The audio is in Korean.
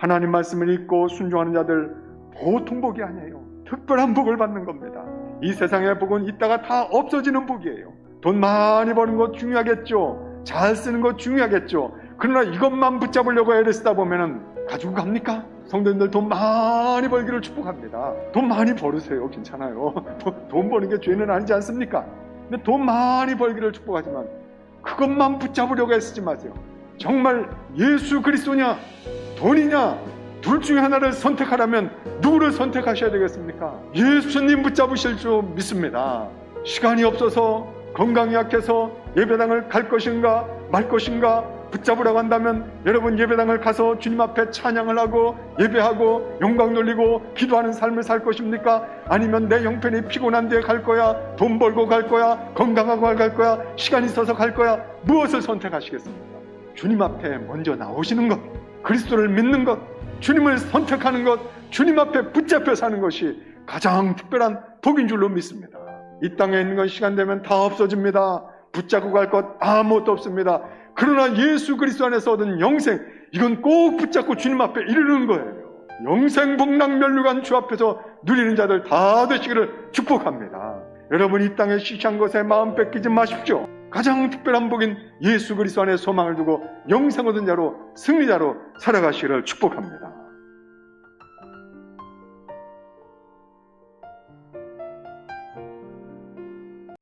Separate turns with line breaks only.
하나님 말씀을 읽고 순종하는 자들 보통 복이 아니에요. 특별한 복을 받는 겁니다. 이 세상의 복은 있다가 다 없어지는 복이에요. 돈 많이 버는 것 중요하겠죠. 잘 쓰는 것 중요하겠죠. 그러나 이것만 붙잡으려고 애를 쓰다 보면은 가지고 갑니까? 성도님들 돈 많이 벌기를 축복합니다. 돈 많이 벌으세요. 괜찮아요. 돈, 돈 버는 게 죄는 아니지 않습니까? 근데 돈 많이 벌기를 축복하지만 그것만 붙잡으려고 애쓰지 마세요. 정말 예수 그리스도냐 돈이냐 둘 중에 하나를 선택하라면 누구를 선택하셔야 되겠습니까? 예수님 붙잡으실 줄 믿습니다. 시간이 없어서 건강이 약해서 예배당을 갈 것인가 말 것인가 붙잡으라고 한다면 여러분 예배당을 가서 주님 앞에 찬양을 하고 예배하고 영광 돌리고 기도하는 삶을 살 것입니까? 아니면 내 형편이 피곤한 데에 갈 거야? 돈 벌고 갈 거야? 건강하고 갈 거야? 시간 있어서 갈 거야? 무엇을 선택하시겠습니까? 주님 앞에 먼저 나오시는 것, 그리스도를 믿는 것, 주님을 선택하는 것, 주님 앞에 붙잡혀 사는 것이 가장 특별한 복인 줄로 믿습니다. 이 땅에 있는 건 시간 되면 다 없어집니다. 붙잡고 갈 것 아무것도 없습니다. 그러나 예수 그리스도 안에서 얻은 영생, 이건 꼭 붙잡고 주님 앞에 이르는 거예요. 영생 복락 멸류관 주 앞에서 누리는 자들 다 되시기를 축복합니다. 여러분 이 땅에 시시한 것에 마음 뺏기지 마십시오. 가장 특별한 복인 예수 그리스도 안에 소망을 두고 영생 얻은 자로 승리자로 살아가시기를 축복합니다.